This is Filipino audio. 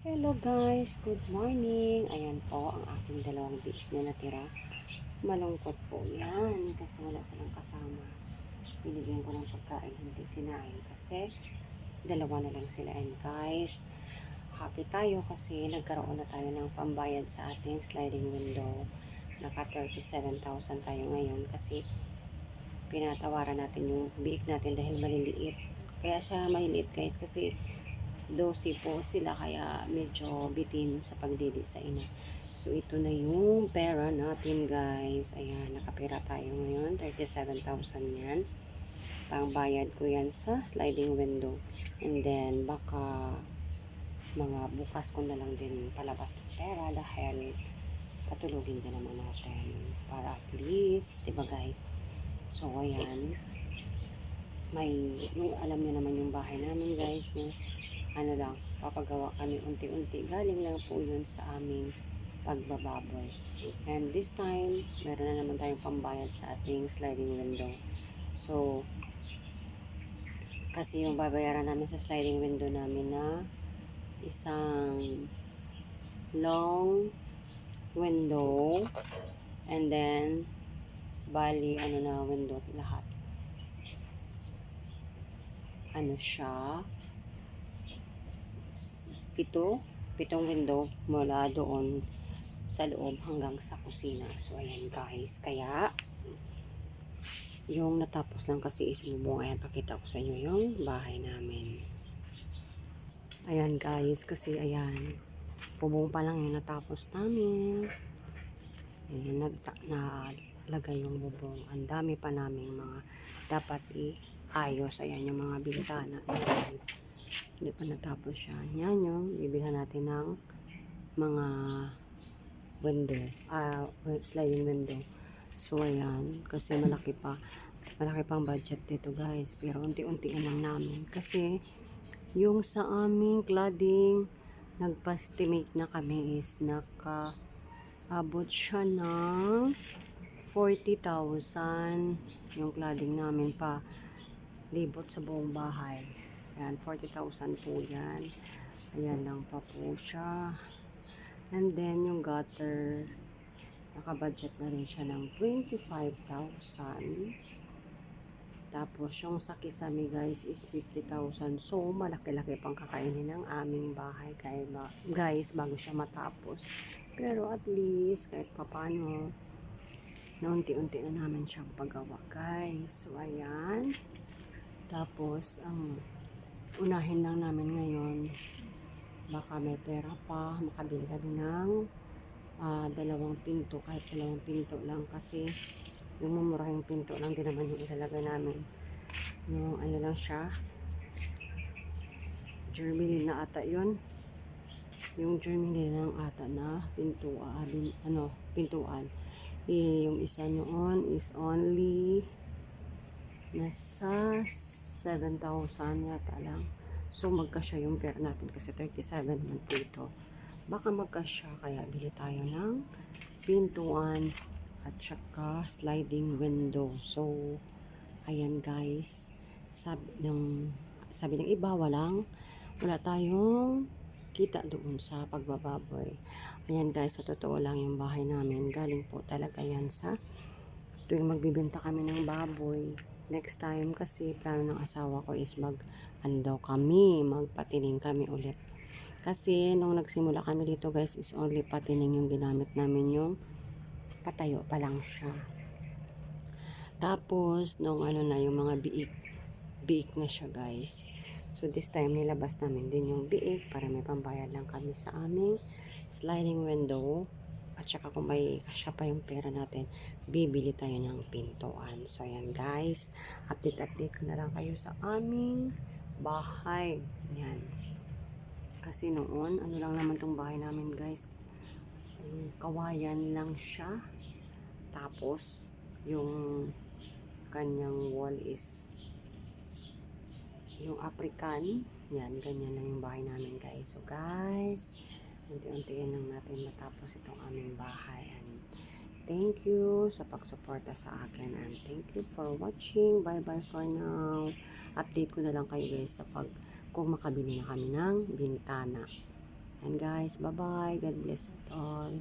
Hello guys, good morning. Ayan po ang aking dalawang biik na natira. Malungkot po yan kasi wala silang kasama. Binigyan ko ng pagkain, hindi kinain kasi dalawa na lang sila. And guys, happy tayo kasi nagkaroon na tayo ng pambayad sa ating sliding window. Naka 37,000 tayo ngayon kasi pinatawaran natin yung biik natin dahil maliliit. Kaya siya maliliit guys kasi 12 po sila kaya medyo bitin sa pagdidi sa ina. So ito na yung pera natin guys. Ayan, nakapira tayo ngayon. 37,000 yan. Pangbayad ko yan sa sliding window. And then baka mga bukas ko na lang din palabas ng pera dahil patulogin din naman natin para at least, di ba guys? So ayan, may yung alam niyo naman yung bahay namin guys, yung ano lang, papagawa kami unti-unti. Galing lang po yun sa aming pagbababoy. And this time, meron na naman tayong pambayad sa ating sliding window. So, kasi yung babayaran namin sa sliding window namin na isang long window and then bali ano na window lahat ano siya pito, pitong window mula doon sa loob hanggang sa kusina. So, ayan guys. Kaya, yung natapos lang kasi is bubong. Ayan, pakita ko sa inyo yung bahay namin. Ayan guys, kasi ayan, bubong pa lang yung natapos namin. Ayan, nagta nalagay yung bubong. Ang dami pa namin mga dapat i-ayos. Ayan, yung mga bintana. Ayan hindi pa natapos yan. Yan yung bibilhan natin ng mga window, ah, sliding window. So, ayan, kasi malaki pa, malaki pang budget dito guys. Pero unti-untiin lang namin. Kasi, yung sa aming cladding, nagpa-estimate na kami is naka abot siya ng 40,000 yung cladding namin pa libot sa buong bahay. Ayan, 40,000 po yan. Ayan lang pa po siya. And then, yung gutter, nakabudget na rin siya ng 25,000. Tapos, yung sa kisame guys is 50,000. So, malaki-laki pang kakainin ng aming bahay kaya guys bago siya matapos. Pero at least, kahit papano, na unti-unti na namin siyang paggawa guys. So, ayan. Tapos, ang unahin lang namin ngayon. Baka may pera pa makabili kami ng uh, dalawang pinto kahit dalawang pinto lang. Kasi yung mumurahing pinto lang din naman yung ilalagay namin. Yung ano lang siya germany na ata yun. Yung germany lang ata na pintuan ano pintuan. Eh, yung isa noon is only nasa 7,000 yata lang So, magkasya yung pera natin kasi 37 man po ito. Baka magkasya, kaya bili tayo ng pintuan at saka sliding window. So, ayan guys. Sabi ng, sabi ng iba, walang, wala tayong kita doon sa pagbababoy. Ayan guys, sa totoo lang yung bahay namin. Galing po talaga yan sa tuwing magbibenta kami ng baboy. Next time kasi plano ng asawa ko is mag ano daw kami, magpatining kami ulit. Kasi nung nagsimula kami dito guys is only patining yung ginamit namin yung patayo pa lang siya. Tapos nung ano na yung mga biik, biik na siya guys. So this time nilabas namin din yung biik para may pambayad lang kami sa aming sliding window. At saka kung may kasya pa yung pera natin, bibili tayo ng pintuan. So ayan guys, update-update na lang kayo sa aming bahay. Yan. Kasi noon, ano lang naman tong bahay namin guys. Kawayan lang siya. Tapos, yung kanyang wall is yung African. Yan, ganyan lang yung bahay namin guys. So guys, unti-untiin lang natin matapos itong aming bahay. And thank you sa pagsuporta sa akin. And thank you for watching. Bye-bye for now update ko na lang kayo guys sa pag kung makabili na kami ng bintana And guys, bye-bye. God bless us all.